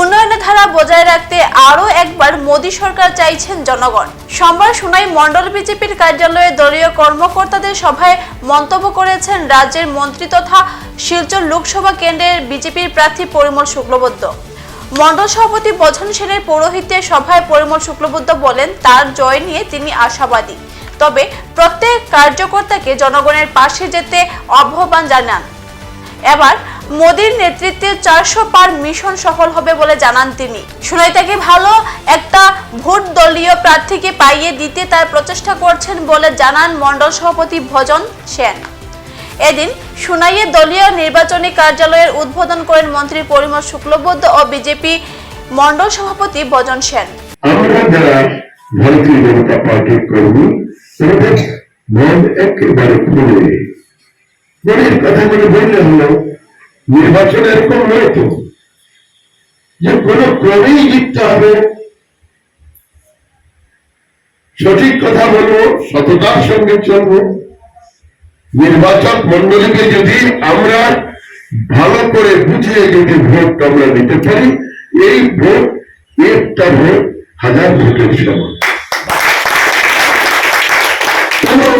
উন্নয়নের ধারা বজায় রাখতে আরও একবার মোদী সরকার চাইছেন জনগণ। সোমবার সুনাই মণ্ডল বিজেপির কার্যালয়ে দলীয় কর্মকর্তাদের সভায় মন্তব্য করেছেন রাজ্যের মন্ত্রী তথা শিলচর লোকসভা কেন্দ্রের বিজেপির প্রার্থী পরিমল শুক্লবৈদ্য। মণ্ডল সভাপতি বচন সেনের পৌরোহিত্যে সভায় পরিমল শুক্লবুদ্ধ বলেন, তার জয় নিয়ে তিনি আশাবাদী। তবে প্রত্যেক কার্যকর্তাকে জনগণের পাশে যেতে আহ্বান জানান। এবার মোদীর নেতৃত্বে চারশো পার মিশন সফল হবে বলে জানান তিনি। সুনাইতাকে ভালো একটা ভোট দলীয় প্রার্থীকে পাইয়ে দিতে তার প্রচেষ্টা করছেন বলে জানান মণ্ডল সভাপতি ভজন সেন। এদিন সুনাইয়ে দলীয় নির্বাচনী কার্যালয়ের উদ্বোধন করেন মন্ত্রী পরিমল শুক্লবৈদ্য ও বিজেপি মণ্ডল সভাপতি বজন সেন। নির্বাচন এরকম যে জিততে হবে। সঠিক কথা বলব, সততার সঙ্গে চলবো। নির্বাচন মন্ডলীকে যদি আমরা ভালো করে বুঝিয়ে যদি ভোট আমরা নিতে পারি, এই ভোট, একটা ভোট হাজার ভোটের সমান।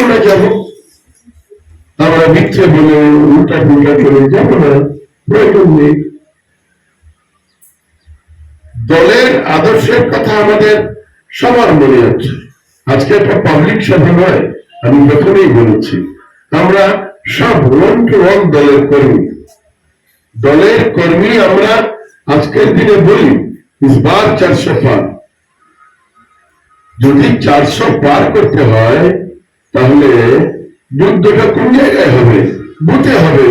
বলে যাব না। দলের আদর্শের কথা আমাদের সবার মনে আছে। আজকে একটা পাবলিক আমি প্রথমেই বলেছি। আমরা সব ওয়ান টু ওয়ান দলের কর্মী। দলের কর্মী আমরা আজকের দিনে বলি ইসবার চারশো পার। যদি চারশো পার করতে হয়, তাহলে যুদ্ধটা কোন জায়গায় হবে? বুথে হবে।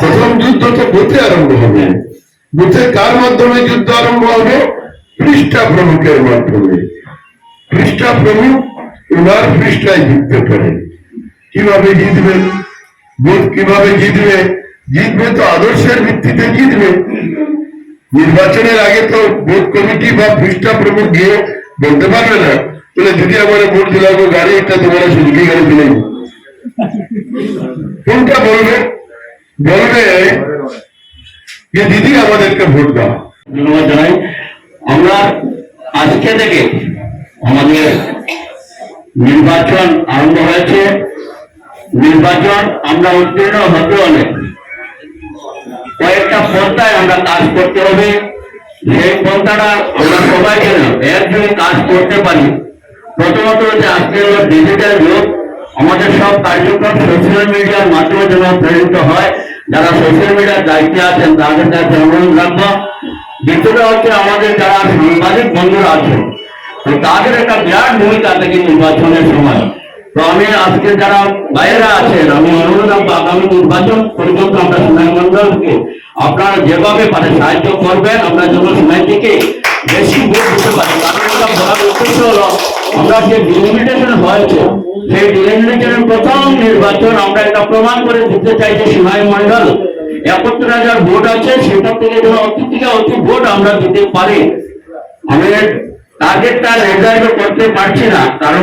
প্রথম যুদ্ধ তো বুথে আরম্ভ হবে। বুথে কার মাধ্যমে যুদ্ধ আরম্ভ হবে? পৃষ্ঠা প্রমুখের মাধ্যমে। পৃষ্ঠা প্রমুখ উনার পৃষ্ঠায় জিততে পারে কীভাবে জিতবে? বুথ কীভাবে জিতবে? জিতবে তো আদর্শের ভিত্তিতে জিতবে। নির্বাচনের আগে তো বুথ কমিটি বা পৃষ্ঠা প্রমুখ গিয়ে বলতে পারবে না। বলে যদি আমার ভোট দিলাম গাড়ি একটা তোমার সুযোগী গাড়ি দিলেন কোনটা বলবে? বলবে যে, দিদি, আমাদেরকে ভোট দাও। ধন্যবাদ জানাই। আমরা আজকে থেকে আমাদের নির্বাচন আরম্ভ হয়েছে। নির্বাচন আমরা উত্তীর্ণ হতে হলে কয়েকটা পন্থায় আমরা কাজ করতে হবে। সেই পন্থাটা আমরা সবাই যেন একযোগে কাজ করতে পারি। প্রথমত হচ্ছে আজকে হলো ডিজিটাল যুগ, আমাদের সব কার্যক্রম সোশ্যাল মিডিয়ার মাধ্যমে যেন প্রেরিত হয়। যারা সোশ্যাল মিডিয়ার দায়িত্বে আছেন, তাদের কাছে অনুরোধ রাখব। দ্বিতীয়টা হচ্ছে আমাদের যারা সাংবাদিক বন্ধুরা আছেন তাদের একটা বিরাট ভূমিকা থাকে নির্বাচনের সময়। তো আমি আজকে যারা বাইরে আছেন, আমি অনুরোধ আগামী নির্বাচন পর্যন্ত আমরা সুনাই মন্ডলকে আপনারা যেভাবে পারে সাহায্য করবেন আমরা যেন সুনাইটিকে বেশি ভোট দিতে পারি। কারণ উদ্দেশ্য হলো, আমরা যে ডিলিমিটেশন হয়েছে, সেই ডিলিমিটেশনের প্রথম নির্বাচন আমরা এটা প্রমাণ করে দিতে চাই যে সুনাই মন্ডল একাত্তর হাজার ভোট আছে সেটা থেকে যেন অতি থেকে অতি ভোট আমরা দিতে পারি। আমি টার্গেটটা নির্ধারিত করতে পারছি না, কারণ